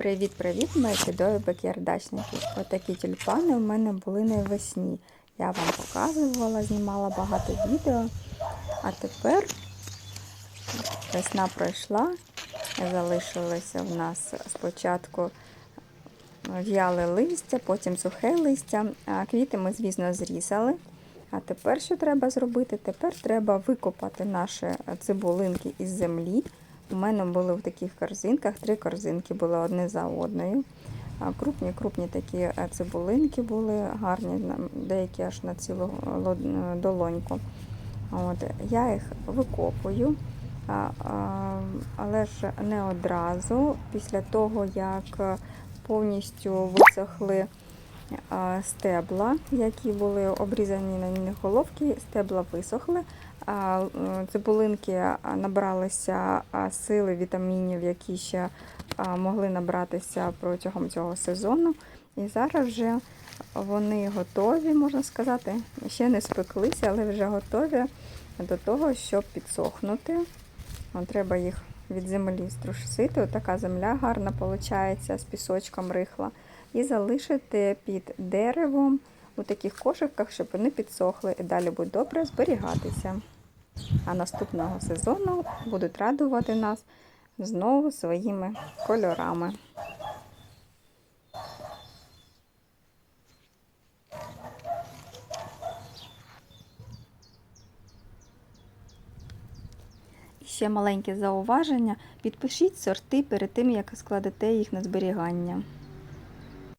Привіт-привіт, мої чудові бакярдачники. Отакі тюльпани у мене були навесні. Я вам показувала, знімала багато відео. А тепер весна пройшла. Залишилося в нас спочатку в'яле листя, потім сухе листя. Квіти ми, звісно, зрізали. А тепер що треба зробити? Тепер треба викопати наші цибулинки із землі. У мене були в таких корзинках, три корзинки були одне за одною. Крупні, крупні такі е, цибулинки були гарні, деякі аж на цілу долоньку. От, я їх викопую, але ж не одразу. Після того, як повністю висохли стебла, які були обрізані на них головки, стебла висохли. М, Цибулинки набралися сили вітамінів, які ще могли набратися протягом цього сезону. І зараз вже вони готові, можна сказати. Ще не спеклися, але вже готові до того, щоб підсохнути. Треба їх від землі струшити. Така земля гарна виходить, з пісочком рихла. І залишити під деревом у таких кошиках, щоб вони підсохли і далі будуть добре зберігатися. А наступного сезону будуть радувати нас знову своїми кольорами. Ще маленьке зауваження. Підпишіть сорти перед тим, як складете їх на зберігання.